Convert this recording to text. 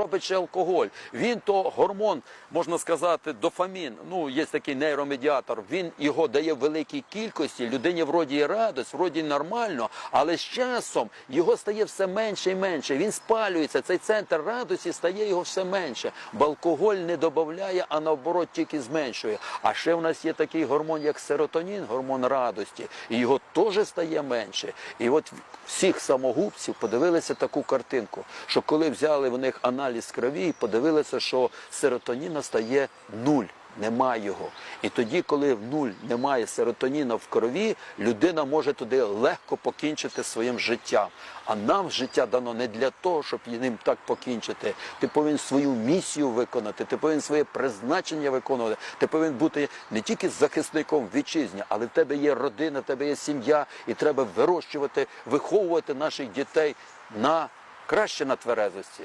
робить ще алкоголь. Він то гормон, можна сказати, дофамін. Ну, є такий нейромедіатор. Він його дає в великій кількості. Людині вроді і радость, вроді нормально, але з часом його стає все менше і менше. Він спалюється. Цей центр радості стає його все менше. Бо алкоголь не додає, а наоборот тільки зменшує. А ще в нас є такий гормон, як серотонін, гормон радості, і його теж стає менше. І от всіх самогубців подивилися таку картинку, що коли взяли в них аналіз крові і подивилися, що серотоніна стає нуль. Немає його. І тоді, коли в нуль немає серотоніна в крові, людина може туди легко покінчити своїм життям. А нам життя дано не для того, щоб ним так покінчити. Ти повинен свою місію виконати, ти повинен своє призначення виконувати. Ти повинен бути не тільки захисником в вітчизні, але в тебе є родина, в тебе є сім'я, і треба вирощувати, виховувати наших дітей на краще на тверезості.